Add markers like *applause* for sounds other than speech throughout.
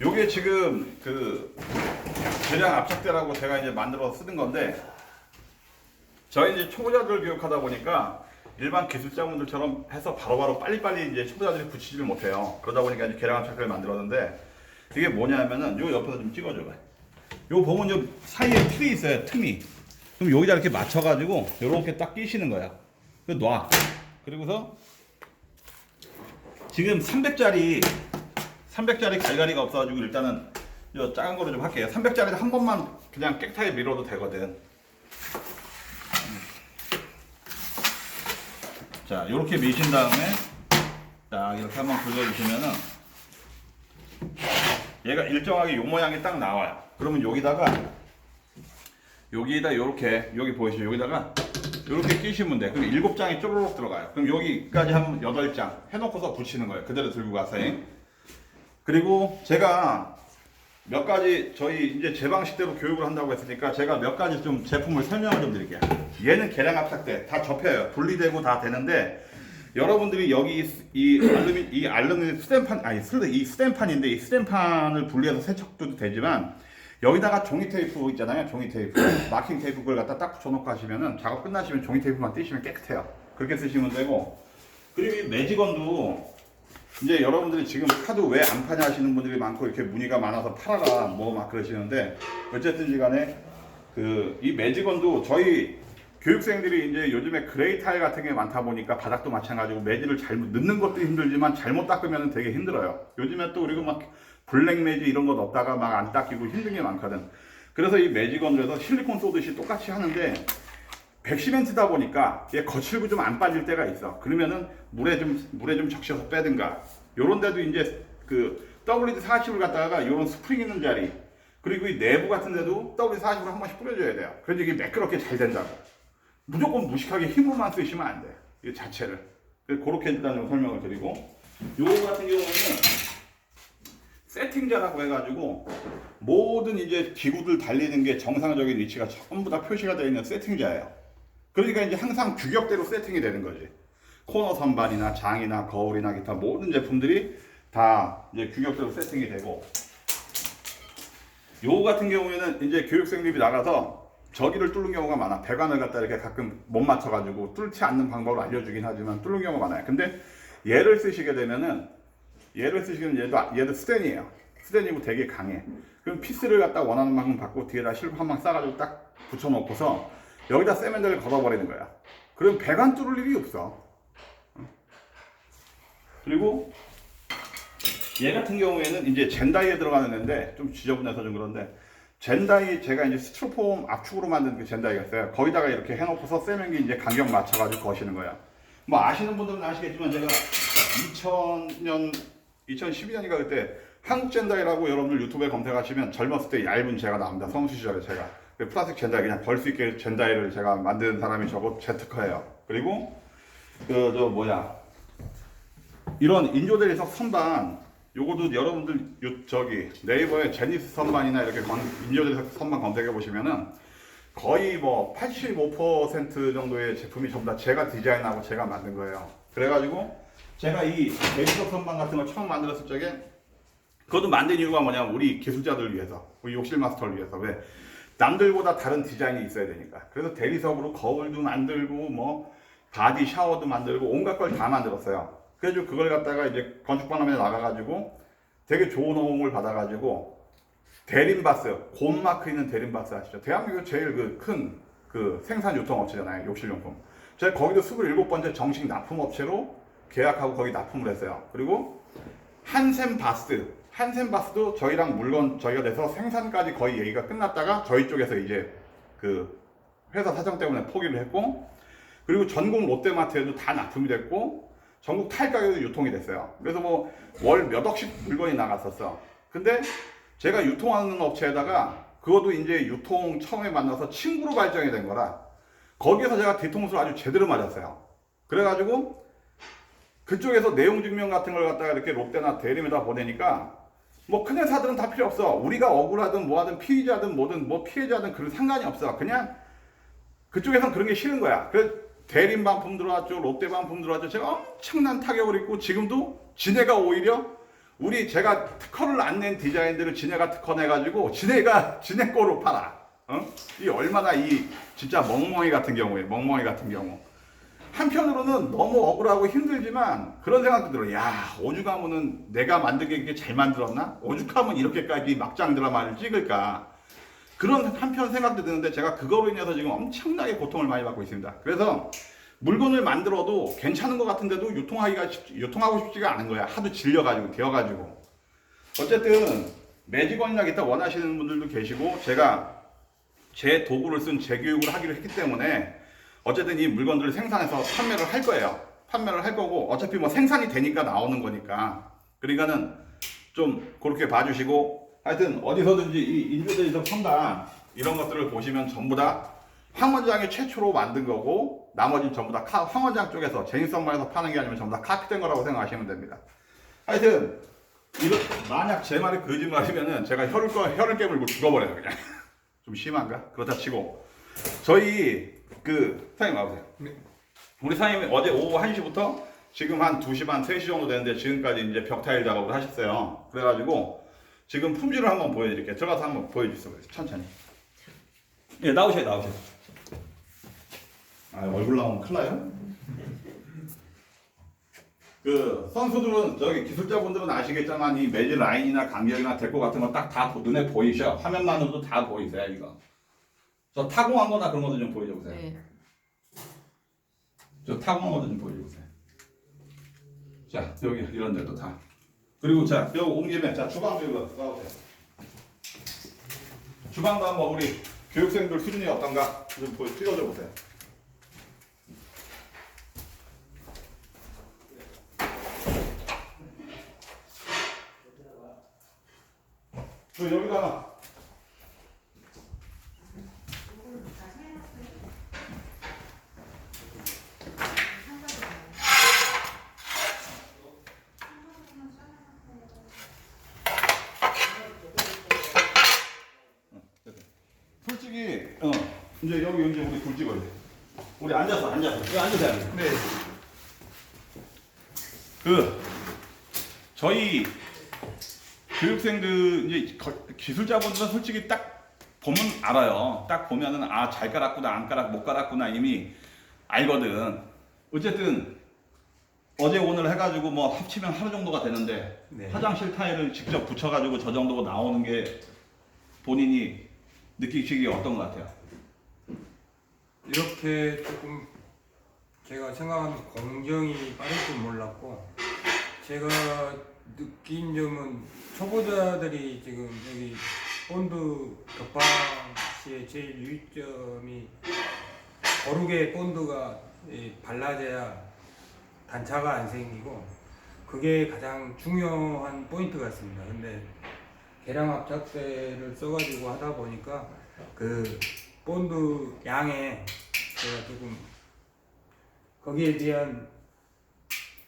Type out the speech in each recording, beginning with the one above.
요게 지금 그 대량 압착대라고 제가 이제 만들어서 쓰는 건데 저희 이제 초보자들 교육하다 보니까 일반 기술자분들처럼 해서 바로바로 빨리빨리 이제 초보자들이 붙이지를 못해요. 그러다 보니까 이제 계량 압착대를 만들었는데 이게 뭐냐면은 요 옆에서 좀 찍어줘봐. 요 보면 요 사이에 틈이 있어요. 틈이. 그럼 여기다 이렇게 맞춰가지고 요렇게 딱 끼시는 거야. 그 놔. 그리고서 지금 300짜리 300짜리 갈갈이가 없어가지고 일단은 요 작은 거로 좀 할게요. 300짜리도 한 번만 그냥 깨끗하게 밀어도 되거든. 자, 이렇게 미신 다음에 자 이렇게 한번 굴려주시면은 얘가 일정하게 요 모양이 딱 나와요. 그러면 여기다가 여기다 요렇게 여기 보이시죠? 여기다가 이렇게 끼시면 돼. 그럼 일곱 장이 쪼르륵 들어가요. 그럼 여기까지 하면 여덟 장 해놓고서 붙이는 거예요. 그대로 들고 가세요. 그리고 제가 몇 가지 저희 이제 제 방식대로 교육을 한다고 했으니까 제가 몇 가지 좀 제품을 설명을 좀 드릴게요. 얘는 계량 압착대 다 접혀요. 분리되고 다 되는데 여러분들이 여기 이 알루미 이 알루미늄 스텐판 아니 슬- 이 스텐판인데 이 스텐판을 분리해서 세척도 되지만 여기다가 종이 테이프 있잖아요. 종이 테이프 *coughs* 마킹 테이프 그걸 갖다 딱 붙여놓고 하시면은 작업 끝나시면 종이 테이프만 떼시면 깨끗해요. 그렇게 쓰시면 되고 그리고 이 매직건도 이제 여러분들이 지금 카드 왜 안 파냐 하시는 분들이 많고 이렇게 문의가 많아서 팔아라 뭐 막 그러시는데 어쨌든지 간에 그 이 매직건도 저희 교육생들이 이제 요즘에 그레이 타일 같은 게 많다 보니까 바닥도 마찬가지고 매질을 잘못 넣는 것도 힘들지만 잘못 닦으면 되게 힘들어요. 요즘에 또 그리고 막 블랙 매직 이런 거 넣다가 막 안 닦이고 힘든 게 많거든. 그래서 이 매직건을 해서 실리콘 쏘듯이 똑같이 하는데 백시멘트다 보니까 얘 거칠고 좀 안 빠질 때가 있어. 그러면은 물에 좀 물에 좀 적셔서 빼든가. 요런 데도 이제 그 WD-40을 갖다가 요런 스프링 있는 자리 그리고 이 내부 같은 데도 WD-40을 한 번씩 뿌려줘야 돼요. 그래서 이게 매끄럽게 잘 된다고. 무조건 무식하게 힘으로만 쓰시면 안 돼. 이 자체를. 그렇게 일단 좀 설명을 드리고 요거 같은 경우는 세팅자라고 해가지고 모든 이제 기구들 달리는 게 정상적인 위치가 전부 다 표시가 되어 있는 세팅자예요. 그러니까 이제 항상 규격대로 세팅이 되는 거지. 코너 선반이나 장이나 거울이나 기타 모든 제품들이 다 이제 규격대로 세팅이 되고 요거 같은 경우에는 이제 교육생들이 나가서 저기를 뚫는 경우가 많아. 배관을 갖다 이렇게 가끔 못 맞춰가지고 뚫지 않는 방법을 알려주긴 하지만 뚫는 경우가 많아요. 근데 얘를 쓰시게 되면은 얘를 쓰시면 얘도 얘도 스텐이에요. 스텐이고 되게 강해. 그럼 피스를 갖다 원하는 만큼 받고 뒤에다 실고 한방 싸가지고 딱 붙여놓고서 여기다 세면대를 걸어버리는 거야. 그럼 배관 뚫을 일이 없어. 그리고 얘 같은 경우에는 이제 젠다이에 들어가는 애인데 좀 지저분해서 좀 그런데 젠다이 제가 이제 스티로폼 압축으로 만든 그 젠다이가 있어요. 거기다가 이렇게 해놓고서 세면기 이제 간격 맞춰가지고 거시는 거야. 뭐 아시는 분들은 아시겠지만 제가 2000년 2012년인가 그때 한국 젠다이라고 여러분들 유튜브에 검색하시면 젊었을 때 얇은 제가 나옵니다. 성수 시절에 제가 그 플라스틱 젠다이 그냥 벌수 있게 젠다이를 제가 만든 사람이 저거 제트커예요. 그리고 그 저 뭐야 이런 인조대리석 선반 요거도 여러분들 요 저기 네이버에 제니스 선반이나 이렇게 건- 인조대리석 선반 검색해 보시면은 거의 뭐 85% 정도의 제품이 전부 다 제가 디자인하고 제가 만든 거예요. 그래가지고 제가 이 대리석 선반 같은 걸 처음 만들었을 적에 그것도 만든 이유가 뭐냐면 우리 기술자들을 위해서 우리 욕실 마스터를 위해서 왜 남들보다 다른 디자인이 있어야 되니까. 그래서 대리석으로 거울도 만들고 뭐 바디 샤워도 만들고 온갖 걸 다 만들었어요. 그래서 그걸 갖다가 이제 건축박람회에 나가가지고 되게 좋은 호응을 받아가지고 대림바스 곰 마크 있는 대림바스 아시죠? 대한민국 제일 그 큰 그 생산 유통업체잖아요 욕실용품. 제가 거기도 27번째 정식 납품업체로 계약하고 거기 납품을 했어요. 그리고 한샘 바스 한샘바스도 저희랑 물건 저희가 돼서 생산까지 거의 얘기가 끝났다가 저희 쪽에서 이제 그 회사 사정 때문에 포기를 했고 그리고 전국 롯데마트에도 다 납품이 됐고 전국 타일가게도 유통이 됐어요. 그래서 뭐 월 몇 억씩 물건이 나갔었어. 근데 제가 유통하는 업체에다가 그것도 이제 유통 처음에 만나서 친구로 발전이 된 거라 거기에서 제가 뒤통수를 아주 제대로 맞았어요. 그래가지고 그쪽에서 내용 증명 같은 걸 갖다가 이렇게 롯데나 대림에다 보내니까 뭐 큰 회사들은 다 필요 없어. 우리가 억울하든 뭐하든 피의자든 뭐든 뭐 피해자든 그런 상관이 없어. 그냥 그쪽에선 그런 게 싫은 거야. 그 대림 반품 들어왔죠. 롯데 반품 들어왔죠. 제가 엄청난 타격을 입고 지금도 지네가 오히려 우리 제가 특허를 안 낸 디자인들을 지네가 특허 내가지고 지네가 *laughs* 지네 거로 팔아. 어? 이 얼마나 이 진짜 멍멍이 같은 경우에 멍멍이 같은 경우. 한편으로는 너무 억울하고 힘들지만 그런 생각도 들어. 야 오죽하면은 내가 만들게 이게 잘 만들었나? 오죽하면 이렇게까지 막장 드라마를 찍을까? 그런 한편 생각도 드는데 제가 그거로 인해서 지금 엄청나게 고통을 많이 받고 있습니다. 그래서 물건을 만들어도 괜찮은 것 같은데도 유통하기가 쉽, 유통하고 싶지가 않은 거야. 하도 질려가지고 되어가지고. 어쨌든 매직원이나 기타 원하시는 분들도 계시고 제가 제 도구를 쓴 재교육을 하기로 했기 때문에 어쨌든 이 물건들을 생산해서 판매를 할 거예요. 판매를 할 거고 어차피 뭐 생산이 되니까 나오는 거니까. 그러니까는 좀 그렇게 봐주시고 하여튼 어디서든지 이 인조대리석 첨단 이런 것들을 보시면 전부 다 황원장이 최초로 만든 거고 나머지는 전부 다 카- 황원장 쪽에서 제니성마에서 파는 게 아니면 전부 다 카피된 거라고 생각하시면 됩니다. 하여튼 이거 만약 제 말이 거짓말이면은 제가 혀를 꺼 혀를 깨물고 죽어버려요 그냥 *laughs* 좀 심한가 그렇다 치고 저희 그 사장님 와보세요. 네. 우리 사장님이 어제 오후 1시부터 지금 한 2시 반 3시 정도 되는데 지금까지 이제 벽타일 작업을 하셨어요. 그래가지고 지금 품질을 한번 보여드릴게요. 들어가서 한번 보여주세요. 천천히. 예 나오세요 나오세요. 아 얼굴 나오면 큰일 나요? 그 선수들은 저기 기술자분들은 아시겠지만 이 매질 라인이나 간격이나 데코 같은 거 딱 다 눈에 보이셔 화면만으로도 다 보이세요 이거 저 타공한 거나 그런 것도 좀 보여주세요. 네. 저 타공한 것도 좀 보여주세요. 자 여기 이런 데도 다. 그리고 자 여기 온 김에 자 주방도 이거 나오세요. 주방도 한번 우리 교육생들 수준이 어떤가 좀 보여 찍어줘 보세요. 저 여기다가 솔직히 어 이제 여기 이제 우리 불 찍어야 돼. 우리 앉아서 앉아서 여기 앉아서 해야 돼. 네. 그 저희 교육생들 이제 거- 기술자분들은 솔직히 딱 보면 알아요. 딱 보면은 아 잘 깔았구나 안 깔았 못 깔았구나 이미 알거든. 어쨌든 어제 오늘 해가지고 뭐 합치면 하루 정도가 되는데 네. 화장실 타일을 직접 붙여가지고 저 정도가 나오는 게 본인이 느끼시기 어떤 것 같아요? 이렇게 조금 제가 생각하는 공정이 빠를 줄 몰랐고 제가 느낀 점은 초보자들이 지금 여기 본드 격파시의 제일 유의점이 거룩의 본드가 이 발라져야 단차가 안 생기고 그게 가장 중요한 포인트 같습니다. 근데 계량 압착대를 써가지고 하다 보니까 그 본드 양에 제가 조금 거기에 대한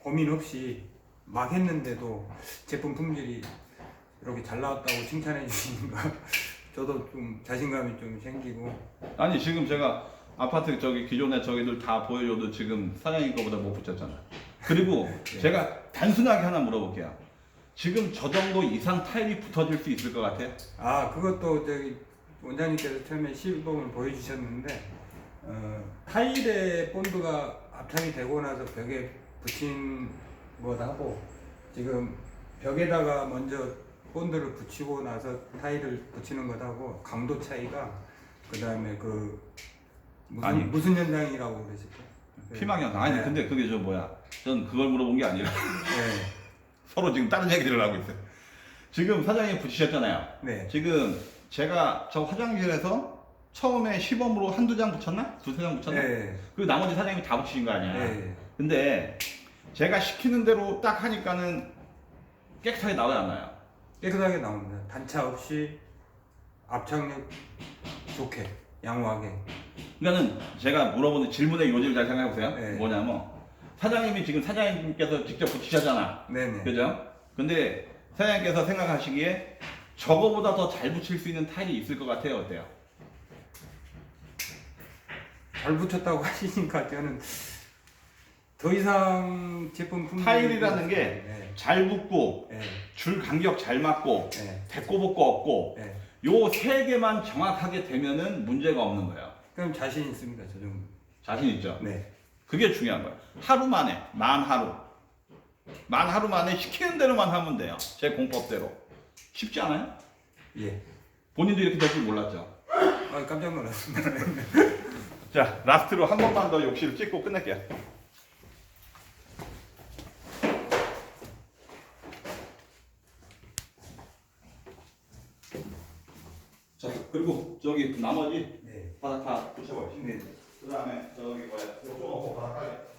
고민 없이 막 했는데도 제품 품질이 이렇게 잘 나왔다고 칭찬해 주시니까 *laughs* 저도 좀 자신감이 좀 생기고 아니 지금 제가 아파트 저기 기존에 저기들 다 보여줘도 지금 사장님 거보다 못 붙였잖아. 그리고 제가 단순하게 하나 물어볼게요. 지금 저 정도 이상 타일이 붙어질 수 있을 것 같아? 아 그것도 저기 원장님께서 처음에 시범을 보여주셨는데 어, 타일에 본드가 압착이 되고 나서 벽에 붙인 것하고 지금 벽에다가 먼저 본드를 붙이고 나서 타일을 붙이는 것하고 강도 차이가 그 다음에 그 무슨 아니. 무슨 현상이라고 그러셨죠? 피망현 아니 네. 근데 그게 저 뭐야? 전 그걸 물어본 게 아니라 네. *laughs* 서로 지금 다른 얘기를 하고 있어요. 지금 사장님 붙이셨잖아요. 네. 지금 제가 저 화장실에서 처음에 시범으로 한두 장 붙였나? 두세 장 붙였나? 네. 그리고 나머지 사장님이 다 붙이신 거 아니야? 네. 근데 제가 시키는 대로 딱 하니까는 깨끗하게 나와요 안 나요? 깨끗하게 나옵니다. 단차 없이 압착력 좋게 양호하게. 그러니까는 제가 물어보는 질문의 요지를 잘 생각해 보세요. 네. 뭐냐면 사장님이 지금 사장님께서 직접 붙이셨잖아. 네네. 그죠? 근데 사장님께서 생각하시기에 저거보다 더 잘 붙일 수 있는 타일이 있을 것 같아요. 어때요? 잘 붙였다고 *laughs* 하시니까 저는 더 이상 제품 품 타일이라는 게 네. 잘 붙고 네. 줄 간격 잘 맞고 네. 데꼬복고 없고 네. 요 세 개만 정확하게 되면은 문제가 없는 거예요. 그럼 자신 있습니까, 저 정도? 자신 있죠? 네. 그게 중요한 거예요. 하루 만에, 만 하루. 만 하루 만에 시키는 대로만 하면 돼요. 제 공법대로. 쉽지 않아요? 예. 본인도 이렇게 될 줄 몰랐죠? 아, 깜짝 놀랐습니다. *laughs* 자, 라스트로 한 번만 더 욕실을 찍고 끝낼게요. 자, 그리고 저기 나머지 네. 바닥 다 붙여봐요. 네. 그 다음에 저기 뭐야, 이거 좀 바닥 깔게.